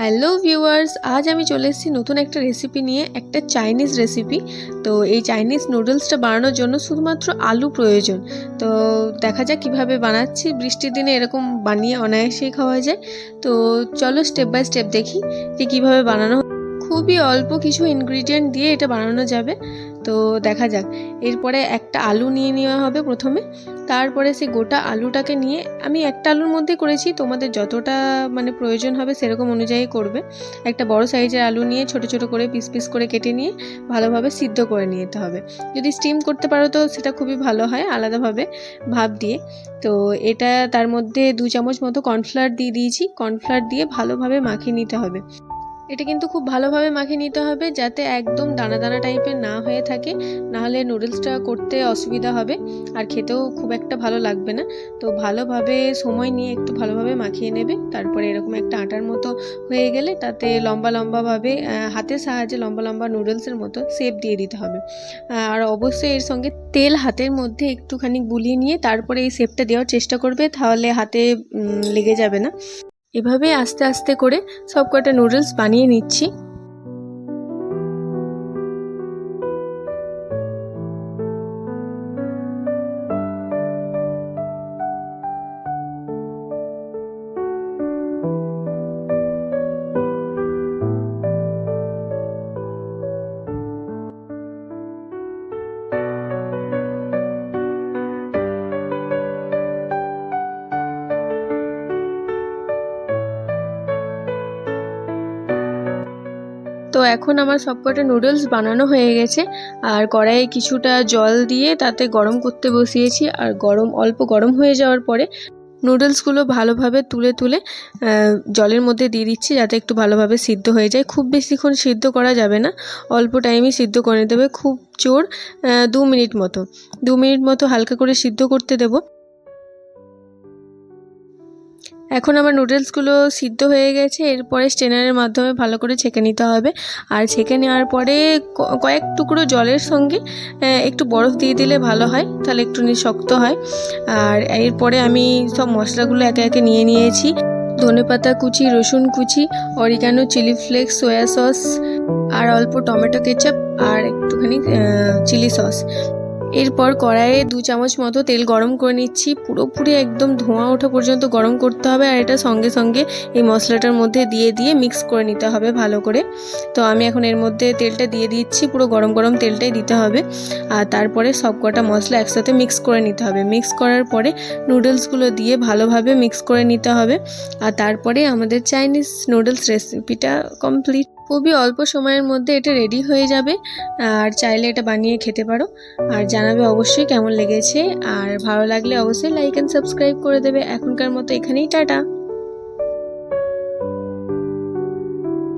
Hello viewers, আজ আমি চলে এসেছি নতুন একটা রেসিপি নিয়ে, একটা চাইনিজ রেসিপি তো এই চাইনিজ নুডলসটা বানানোর জন্য শুধুমাত্র আলু প্রয়োজন। তো দেখা যাক কীভাবে বানাচ্ছি। বৃষ্টির দিনে এরকম বানিয়ে অনায়াসেই খাওয়া যায়। তো চলো স্টেপ বাই স্টেপ দেখি যে কীভাবে বানানো। খুবই অল্প কিছু ইনগ্রিডিয়েন্ট দিয়ে এটা বানানো যাবে। তো দেখা যাক। এরপরে একটা আলু নিয়ে নেওয়া হবে প্রথমে। তারপরে সেই গোটা আলুটাকে নিয়ে, আমি একটা আলুর মধ্যে করেছি, তোমাদের যতটা মানে প্রয়োজন হবে সেরকম অনুযায়ী করবে। একটা বড় সাইজের আলু নিয়ে ছোট ছোট করে পিস পিস করে কেটে নিয়ে ভালোভাবে সিদ্ধ করে নিতে হবে। যদি স্টিম করতে পারো তো সেটা খুবই ভালো হয় আলাদাভাবে ভাপ দিয়ে। তো এটা তার মধ্যে দু চামচ মতো কর্নফ্লাওয়ার দিয়ে দিয়েছি। কর্নফ্লাওয়ার দিয়ে ভালোভাবে মাখিয়ে নিতে হবে। এটা কিন্তু খুব ভালোভাবে মাখিয়ে নিতে হবে যাতে একদম দানা দানা টাইপের না হয়ে থাকে। নাহলে নুডলসটা করতে অসুবিধা হবে, আর খেতেও খুব একটা ভালো লাগবে না। তো ভালোভাবে সময় নিয়ে একটু ভালোভাবে মাখিয়ে নেবে, তারপরে এরকম একটা আটার মতো হয়ে গেলে তাতে লম্বা লম্বাভাবে হাতের সাহায্যে লম্বা লম্বা নুডলসের মতো শেপ দিয়ে দিতে হবে। আর অবশ্যই এর সঙ্গে তেল হাতের মধ্যে একটুখানি গুলিয়ে নিয়ে তারপরে এই শেপটা দেওয়ার চেষ্টা করবে, তাহলে হাতে লেগে যাবে না। এভাবে আস্তে আস্তে করে সব কটা নুডলস বানিয়ে নিচ্ছি। তো এখন আমার সবকটা নুডলস বানানো হয়ে গেছে। আর কড়াইয়ে কিছুটা জল দিয়ে তাতে গরম করতে বসিয়েছি। আর গরম, অল্প গরম হয়ে যাওয়ার পরে নুডলসগুলো ভালোভাবে তুলে তুলে জলের মধ্যে দিয়ে দিচ্ছি যাতে একটু ভালোভাবে সিদ্ধ হয়ে যায়। খুব বেশিক্ষণ সিদ্ধ করা যাবে না। অল্প টাইমই সিদ্ধ করে দেবে খুব জোর দু মিনিট মতো। দু মিনিট মতো হালকা করে সিদ্ধ করতে দেবো। এখন আমার নুডলসগুলো সিদ্ধ হয়ে গেছে, এরপরে স্টেনারের মাধ্যমে ভালো করে ছেঁকে নিতে হবে। আর ছেঁকে নেওয়ার পরে কয়েক টুকরো জলের সঙ্গে একটু বরফ দিয়ে দিলে ভালো হয়, তাহলে একটু শক্ত হয়। আর এরপরে আমি সব মশলাগুলো একে একে নিয়ে নিয়েছি। ধনেপাতা কুচি, রসুন কুচি oregano chili flakes soy sauce আর অল্প টমেটো কেচাপ আর একটুখানি চিলি সস এরপর কড়াইয়ে দু চামচ মতো তেল গরম করে নিচ্ছি। পুরোপুরি একদম ধোঁয়া ওঠা পর্যন্ত গরম করতে হবে আর এটা সঙ্গে সঙ্গে এই মশলাটার মধ্যে দিয়ে দিয়ে মিক্স করে নিতে হবে ভালো করে। তো আমি এখন এর মধ্যে তেলটা দিয়ে দিচ্ছি, পুরো গরম গরম তেলটাই দিতে হবে। আর তারপরে সব কটা মশলা একসাথে মিক্স করে নিতে হবে। মিক্স করার পরে নুডলসগুলো দিয়ে ভালোভাবে মিক্স করে নিতে হবে। আর তারপরে আমাদের চাইনিজ নুডলস রেসিপিটা কমপ্লিট খুবই অল্প সময়ের মধ্যে এটা রেডি হয়ে যাবে। আর চাইলে এটা বানিয়ে খেতে পারো। আর জানাবে অবশ্যই কেমন লেগেছে। আর ভালো লাগলে অবশ্যই লাইক অ্যান্ড সাবস্ক্রাইব করে দেবে। এখনকার মতো এখানেই টাটা।